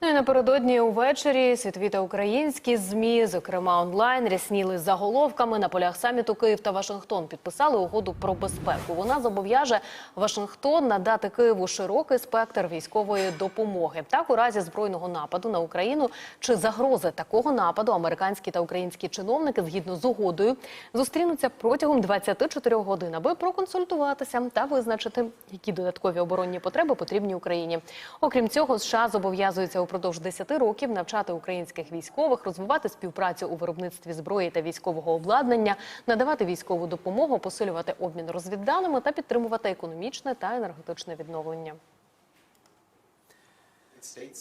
Ну і напередодні увечері світові та українські змі, зокрема онлайн, рясніли заголовками на полях саміту Київ та Вашингтон. Підписали угоду про безпеку. Вона зобов'яже Вашингтон надати Києву широкий спектр військової допомоги. Так, у разі збройного нападу на Україну чи загрози такого нападу американські та українські чиновники згідно з угодою зустрінуться протягом 24 годин, аби проконсультуватися та визначити, які додаткові оборонні потреби потрібні Україні. Окрім цього, США зобов'язуються упродовж 10 років навчати українських військових, розвивати співпрацю у виробництві зброї та військового обладнання, надавати військову допомогу, посилювати обмін розвідданими та підтримувати економічне та енергетичне відновлення.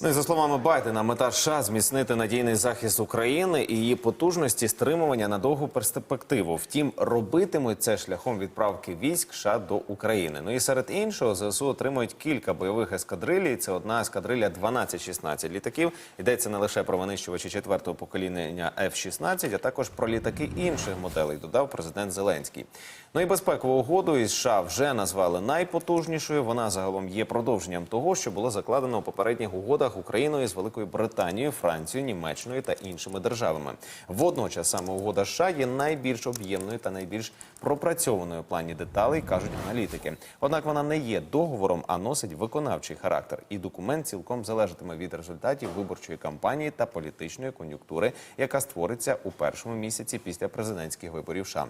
Ну і за словами Байдена, мета США зміцнити надійний захист України і її потужності стримування на довгу перспективу. Втім, робитимуть це шляхом відправки військ США до України. Ну і серед іншого ЗСУ отримують кілька бойових ескадрилій. Це одна ескадриля 12-16 літаків. Йдеться не лише про винищувачі четвертого покоління F-16, а також про літаки інших моделей. Додав президент Зеленський. Ну і безпекову угоду із США вже назвали найпотужнішою. Вона загалом є продовженням того, що було закладено у попередніх угодах Україною з Великою Британією, Францією, Німеччиною та іншими державами. Водночас саме угода США є найбільш об'ємною та найбільш пропрацьованою в плані деталей, кажуть аналітики. Однак вона не є договором, а носить виконавчий характер. І документ цілком залежатиме від результатів виборчої кампанії та політичної кон'юнктури, яка створиться у першому місяці після президентських виборів США.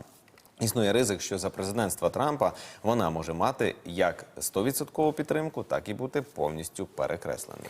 Існує ризик, що за президентства Трампа вона може мати як 100% підтримку, так і бути повністю перекресленою.